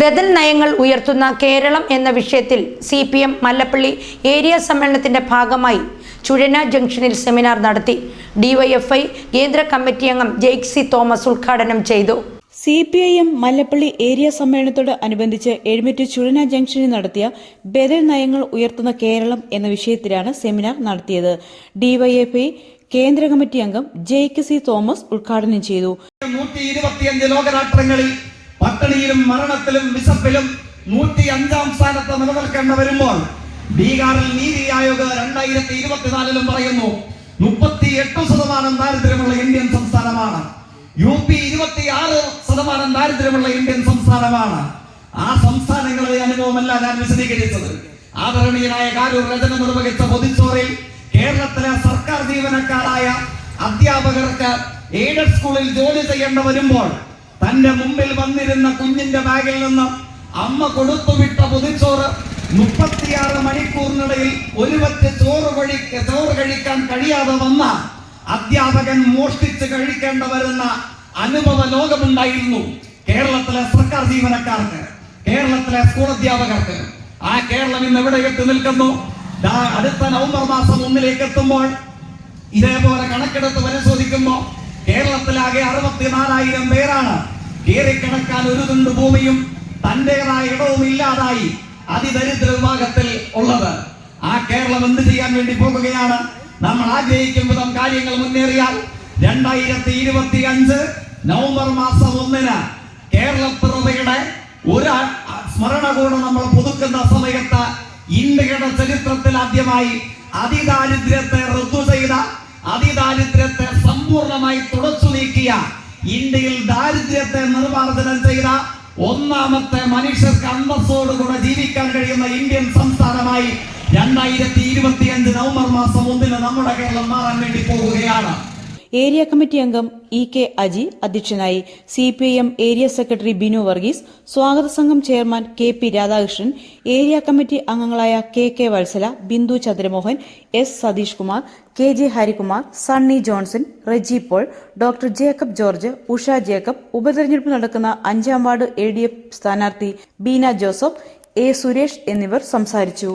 ബദൽ നയങ്ങൾ ഉയർത്തുന്ന കേരളം എന്ന വിഷയത്തിൽ C P M Mallappally area സമ്മേളനത്തിന്റെ ഭാഗമായി ചുഴന ജംഗ്ഷനിൽ സെമിനാർ നടത്തി. ഡിവൈഎഫ്ഐ കേന്ദ്ര കമ്മിറ്റി അംഗം ജെയ്ക് സി തോമസ് ഉദ്ഘാടനം ചെയ്തു. C P I M Mallappally area സമ്മേളനത്തോട് അനുബന്ധിച്ച് എഴുമറ്റ് ചുഴന ജംഗ്ഷനിൽ നടത്തിയ ബദൽ നയങ്ങൾ ഉയർത്തുന്ന കേരളം എന്ന വിഷയത്തിലാണ് സെമിനാർ നടത്തിയത്. ഡിവൈഎഫ്ഐ കേന്ദ്ര കമ്മിറ്റി അംഗം ജെയ്ക്ക് സി തോമസ് ഉദ്ഘാടനം ചെയ്തു. നൂറ്റി ലോകരാഷ്ട്രങ്ങളിൽ പട്ടിണിയിലും മരണത്തിലും വിശപ്പിലും നൂറ്റി അഞ്ചാം സ്ഥാനത്ത് നിലനിൽക്കേണ്ട വരുമ്പോൾ ബീഹാറിൽ നീതി ആയോഗ് രണ്ടായിരത്തി ഇരുപത്തിനാലിലും പറയുന്നു മുപ്പത്തി എട്ട് ശതമാനം ദാരിദ്ര്യമുള്ള ഇന്ത്യൻ സംസ്ഥാനമാണ്. യു പി ഇരുപത്തിയാറ് ശതമാനം ദാരിദ്ര്യമുള്ള ഇന്ത്യൻ സംസ്ഥാനമാണ്. ആ സംസ്ഥാനങ്ങളുടെ അനുഭവമല്ല ഞാൻ വിശദീകരിച്ചത്. ആദരണീയനായ കാരൂർ രചന നിർവഹിച്ച പൊതിച്ചോറിൽ കേരളത്തിലെ സർക്കാർ ജീവനക്കാരായ അധ്യാപകർക്ക് എയ്ഡഡ് സ്കൂളിൽ ജോലി ചെയ്യേണ്ട വരുമ്പോൾ തന്റെ മുമ്പിൽ വന്നിരുന്ന കുഞ്ഞിന്റെ ബാഗിൽ നിന്ന് അമ്മ കൊടുത്തുവിട്ട പുതിച്ചോറ് മുപ്പത്തിയാറ് മണിക്കൂറിനിടയിൽ ഒരു പറ്റ് ചോറ് കഴി ചോറ് കഴിക്കാൻ കഴിയാതെ വന്ന അധ്യാപകൻ മോഷ്ടിച്ച് കഴിക്കേണ്ട വരുന്ന അനുഭവ ലോകമുണ്ടായിരുന്നു കേരളത്തിലെ സർക്കാർ ജീവനക്കാർക്ക് കേരളത്തിലെ സ്കൂൾ അധ്യാപകർക്ക്. ആ കേരളം ഇന്ന് എവിടെ എത്തി നിൽക്കുന്നു. അടുത്ത നവംബർ മാസം ഒന്നിലേക്ക് എത്തുമ്പോൾ ഇതേപോലെ കണക്കെടുത്ത് പരിശോധിക്കുമ്പോൾ കേരളത്തിലാകെ അറുപത്തിനാലായിരം പേരാണ് കീറിക്കിടക്കാൻ ഒരു തുണ്ട് ഭൂമിയും തന്റേതായ ഇടവും ഇല്ലാതായി അതിദരിദ്ര വിഭാഗത്തിൽ ഉള്ളത്. ആ കേരളം എന്ത് ചെയ്യാൻ വേണ്ടി പോകുകയാണ്? നമ്മൾ ആഗ്രഹിക്കും വിധം കാര്യങ്ങൾ മുന്നേറിയാൽ രണ്ടായിരത്തി ഇരുപത്തി അഞ്ച് നവംബർ മാസം ഒന്നിന് കേരളപ്പിറവിയുടെ ഒരു ആ- ആ സ്മരണ കൂടെ നമ്മൾ പുതുക്കുന്ന സമയത്ത് ഇന്ത്യയുടെ ചരിത്രത്തിൽ ആദ്യമായി അതിദാരിദ്ര്യത്തെ റദ്ദു ചെയ്ത അതിദാരിദ്ര്യത്തെ സമ്പൂർണമായി തുടച്ചു നീക്കിയ ഇന്ത്യയിൽ ദാരിദ്ര്യത്തെ നിർമാർജനം ചെയ്ത ഒന്നാമത്തെ മനുഷ്യർക്ക് അന്തസ്സോടുകൂടെ ജീവിക്കാൻ കഴിയുന്ന ഇന്ത്യൻ സംസ്ഥാനമായി രണ്ടായിരത്തി ഇരുപത്തിയഞ്ച് നവംബർ മാസം ഒന്നിന് നമ്മുടെ കേരളം മാറാൻ വേണ്ടി പോവുകയാണ്. ഏരിയ കമ്മിറ്റി അംഗം ഇ കെ അജി അധ്യക്ഷനായി C P I M area secretary Binu Varghese സ്വാഗത സംഘം chairman K P Radhakrishnan area committee അംഗങ്ങളായ K K Vatsala Bindu Chandramohan S Satheesh Kumar K J Harikumar Sunny Johnson Reji Paul doctor Jacob George Usha Jacob ഉപതെരഞ്ഞെടുപ്പ് നടക്കുന്ന അഞ്ചാം ward L D F സ്ഥാനാർത്ഥി Beena Joseph A Suresh എന്നിവർ സംസാരിച്ചു.